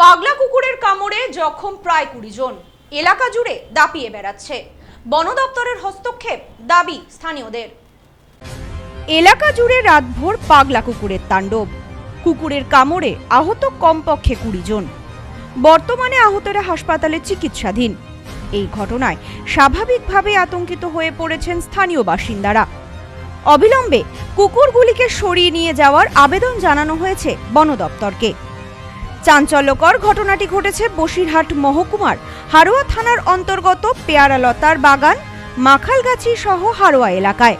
পাগলা কুকুরের কামড়ে জখম প্রায় কুড়ি জন। এলাকা জুড়ে দাপিয়ে বেড়াচ্ছে। বন দপ্তরের হস্তক্ষেপ দাবি স্থানীয়দের। এলাকা জুড়ে রাতভর পাগলা কুকুরের তাণ্ডব। কুকুরের কামড়ে আহত কমপক্ষে কুড়ি জন। বর্তমানে আহতরা হাসপাতালে চিকিৎসাধীন। এই ঘটনায় স্বাভাবিকভাবে আতঙ্কিত হয়ে পড়েছেন স্থানীয় বাসিন্দারা। অবিলম্বে কুকুরগুলিকে সরিয়ে নিয়ে যাওয়ার আবেদন জানানো হয়েছে বন দপ্তরকে। চাঞ্চল্যকর ঘটনাটি ঘটেছে বসিরহাট মহকুমার হারোয়া থানার অন্তর্গত পেয়ারালতার বাগান, মাখালগাছি সহ হারোয়া এলাকায়।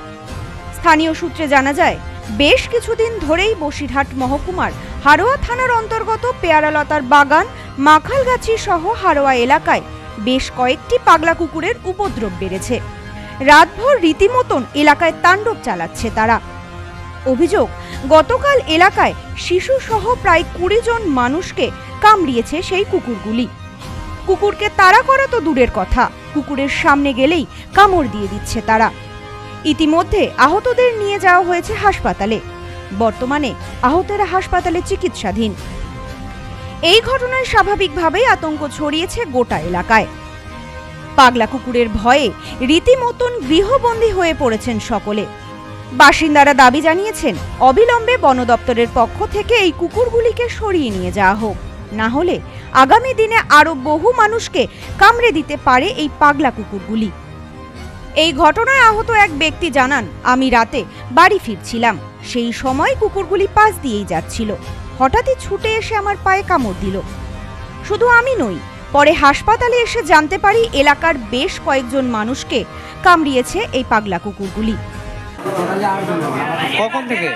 স্থানীয় সূত্রে জানা যায়, বেশ কিছুদিন ধরেই বসিরহাট মহকুমার হারোয়া থানার অন্তর্গত পেয়ারালতার বাগান, মাখালগাছি সহ হারোয়া এলাকায় বেশ কয়েকটি পাগলা কুকুরের উপদ্রব বেড়েছে। রাতভর রীতিমতন এলাকায় তাণ্ডব চালাচ্ছে তারা। অভিযোগ, গতকাল এলাকায় শিশু সহ প্রায় কুড়ি জন মানুষকে কামড়িয়েছে সেই কুকুরগুলি। কুকুরকে তাড়া করা তো দূরের কথা, কুকুরের সামনে গেলেই কামড় দিয়ে দিচ্ছে তারা। ইতিমধ্যে আহতদের নিয়ে যাওয়া হয়েছে হাসপাতালে। বর্তমানে আহতেরা হাসপাতালে চিকিৎসাধীন। এই ঘটনায় স্বাভাবিকভাবেই আতঙ্ক ছড়িয়েছে গোটা এলাকায়। পাগলা কুকুরের ভয়ে রীতিমতন গৃহবন্দী হয়ে পড়েছেন সকলে। বাসিন্দারা দাবি জানিয়েছেন, অবিলম্বে বন দপ্তরের পক্ষ থেকে এই কুকুরগুলিকে সরিয়ে নিয়ে যাওয়া হোক। না হলে আগামী দিনে আরও বহু মানুষকে কামড়ে দিতে পারে এই পাগলা কুকুরগুলি। এই ঘটনায় আহত এক ব্যক্তি জানান, আমি রাতে বাড়ি ফিরছিলাম। সেই সময় কুকুরগুলি পাশ দিয়েই যাচ্ছিল। হঠাৎই ছুটে এসে আমার পায়ে কামড় দিল। শুধু আমি নই, পরে হাসপাতালে এসে জানতে পারি এলাকার বেশ কয়েকজন মানুষকে কামড়িয়েছে এই পাগলা কুকুরগুলি। কখন থেকে?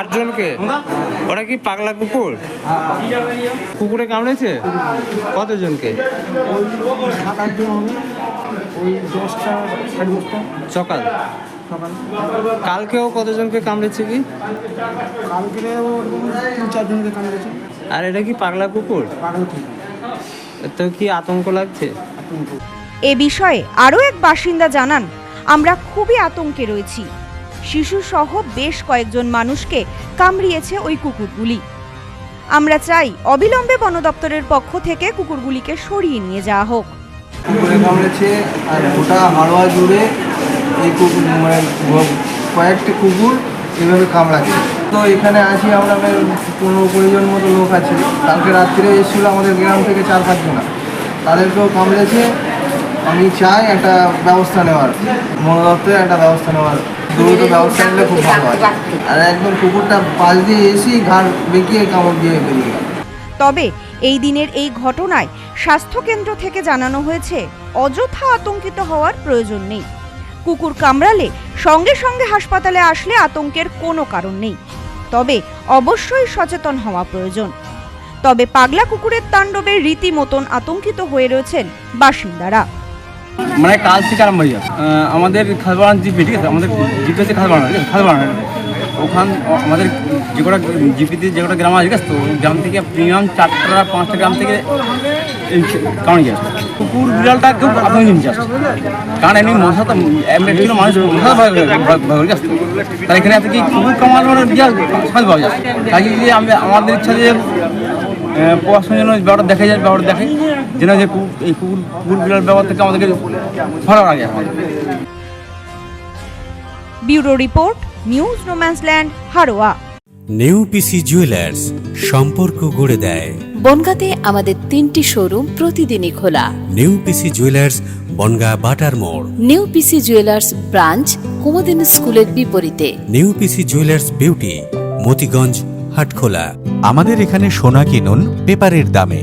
আটজনকে? ওরা কি পাগলা কুকুর? কুকুরে কামড়েছে? কতজনকে? সকাল। কালকেও কতজনকে কামড়েছে কি? আর এটা কি পাগলা কুকুর? তো কি আতঙ্ক লাগছে? আতঙ্ক এ বিষয়ে আরও এক বাসিন্দা জানান, আমরা খুবই আতঙ্কে রয়েছি। শিশু সহ বেশ কয়েকজন মানুষকে কামড়িয়েছে ওই কুকুরগুলি। আমরা চাই অবিলম্বে বন দপ্তরের পক্ষ থেকে কুকুরগুলিকে সরিয়ে নিয়ে যাওয়া হোক। কামড়েছে, আর গোটা হাড়োয়া জুড়ে এই কুকুর মানে কয়েকটি কুকুর এভাবে কামড়াচ্ছে। তো এখানে আছি আমরা পনেরো কুড়ি জন মতো লোক আছে। কালকে রাত্রে এসেছিল আমাদের গ্রাম থেকে চার পাঁচজনা তাদেরকেও কামড়েছে আমি চাই একটা ব্যবস্থা নেওয়ার। বন দপ্তরে একটা ব্যবস্থা নেওয়ার। দ্রুত ব্যবস্থা নিলে খুব ভালো হয়। আর একদম কুকুরটা পাশ দিয়ে এসেই ঘাড় বেঁকিয়ে কামড় দিয়ে বেরিয়ে তবে এই দিনের এই ঘটনায় স্বাস্থ্যকেন্দ্র থেকে জানানো হয়েছে, অযথা আতঙ্কিত হওয়ার প্রয়োজন নেই। কুকুর কামড়ালে সঙ্গে সঙ্গে হাসপাতালে আসলে আতঙ্কের কোনো কারণ নেই। তবে অবশ্যই সচেতন হওয়া প্রয়োজন। তবে পাগলা কুকুরের তাণ্ডবে রীতিমতন আতঙ্কিত হয়ে রয়েছেন বাসিন্দারা। মানে কাল থেকে আরম্ভ হয়ে যাবে। আমাদের খালবাড়ান জিপি, ঠিক আছে? আমাদের জিপি হচ্ছে খালবাড়ান ঠিক আছে? খালবাড়ান ওখান, আমাদের যে কটা জিপিতে যে কটা গ্রাম আছে তো গ্রাম থেকে প্রিমিয়াম চারটা, পাঁচটা গ্রাম থেকে কারণ গিয়ে কুকুর বিড়ালটা খুব আতঙ্ক জিনিস আসছে কারণ এমনি মশা তো, এমনি মানুষ মশা ভয় করে আসতো তাই এখানে এত কি কুকুর কামানো মানে সহজ পাওয়া যায়? তাই যে আমি আমাদের ইচ্ছা যে পড়াশোনার জন্য ব্যাপারটা দেখা যায়, ব্যাপারটা দেখে যেন যে এই কুকুর কুকুর বিড়াল ব্যাপার থেকে আমাদেরকে ভালো লাগে আমাদের। Bureau report news no man's land Haroa. New PC jewellers সম্পর্ক গড়ে দেয়। বনগাঁতে আমাদের তিনটি শোরুম প্রতিদিনই খোলা। নেউপিসি জুয়েলার্স বনগা বাটার মোড়। নিউ পিসি জুয়েলার্স ব্রাঞ্চ কুমদিন স্কুলের বিপরীতে। New PC jewellers beauty Matiganj Hatkhola. আমাদের এখানে সোনা কিনুন পেপারের দামে।